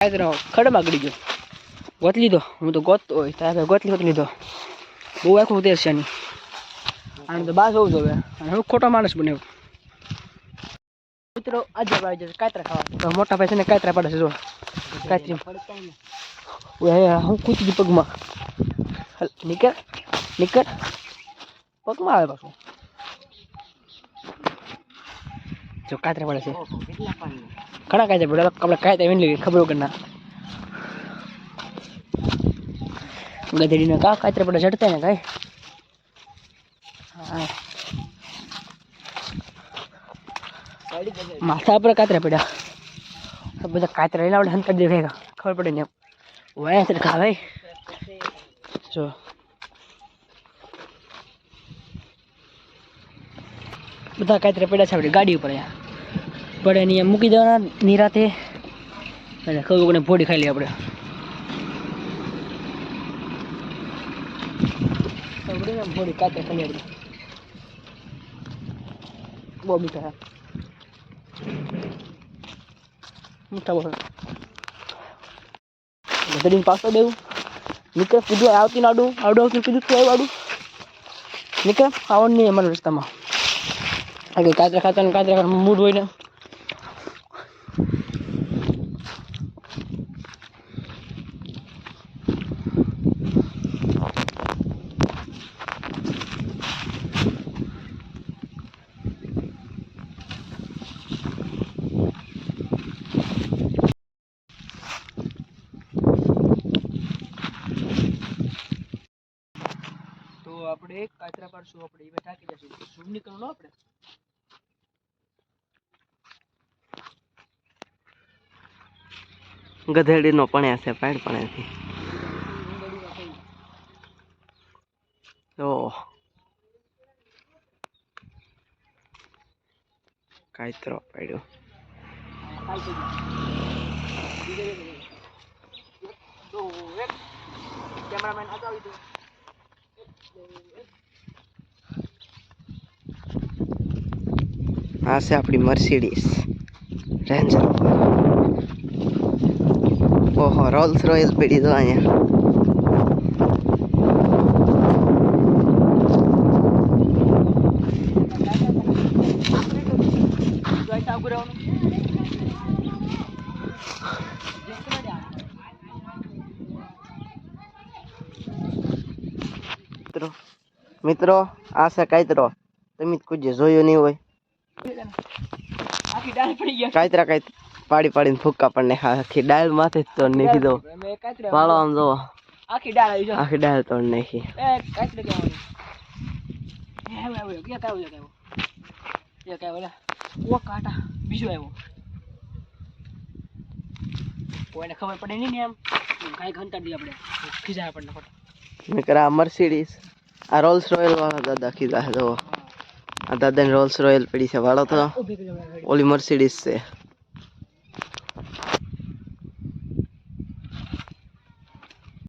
કાંઈ ખડમાં ગળી ગયો. ગોત લીધો. હું તો ગોત હોય ત્યારે ગોતલી ગોત લીધો બહુ આખું ઉતેર છે આની. આને તો બાસ હોવું. જોવે અને હું ખોટો માણસ બન્યો. મિત્રો, આજે આવી જશે કાતરા ખાવા મોટા ભાઈ છે ને કાતરા પડે છે, જો. કાતરી. હું કૂદી પગમાં. નીકળ. નીકળ. પગમાં આવે પાછું. જો કાતરા પડે છે. ઘણા કાંઈ પડે આપણે કાંઈ એવી લેવી ખબર વગર ના ગધેડીને કા કાતરે પડે ચડતા ને કાંઈ? હા. માથા પર કાતરા પડ્યા. બધા કાતરા લઈને આપણે હંતર દેખાય ખબર પડે ને વાય તો ખા ભાઈ. જો. બધા કાતરા પડ્યા છે આપણે ગાડી ઉપર અહીંયા. પડે નહીં એમ મૂકી દેવાના નિરાતે. અને ખબર કોને ફોડી ખાઈ લઈએ આપણે. ભોડી કાતે ખાલી આપણે બહુ મીઠા મીઠા બહુ ગધડીને પાછો દેવું. નીકળ, કીધું, આવતી નાડું આવડું આવતું કીધું, તું આવ્યું આડું. નીકળ નહીં અમારા રસ્તામાં. આગળ કાતરા ખાતા કાતરા મૂડ હોય ને. તો આપણે કાતરા પાડશું આપણે એમાં થાકી જશું. શું નીકળવું આપણે? ગધેડીનો પણ છે પેડ પણ છે ઓ કાયતરો પડ્યો. કેમેરામેન આગળ દો આ છે આપણી મર્સિડીસ રેન્જર ઓહો રોલ્સ રોયલ પીડી દો અહીંયા. જોઈ મિત્રો. મિત્રો આ છે કાયતરો તમે કુજે જોયું નહીં હોય. કાયતરા કાયત પાડી પાડીને ફૂક્કા પડને આખી ડાળ માથે તોડ નાખી દો. મેં વાળો. આમ જોવો. આખી ડાળ આવી આખી ડાળ ક્યાં ક્યાં ક્યાં બીજો આવ્યો. કોઈને ખબર પડે નહીં ને એમ? કાંઈ ઘંટા દી આપણે. ખીજા આપણને ખોટા. નકર આ મર્સિડીસ આ રોલ્સ રોયલ વાળા દાદા કીધા જો આ દાદાને રોલ્સ રોયલ પડી છે વાળો તો ઓલી મર્સિડીઝ છે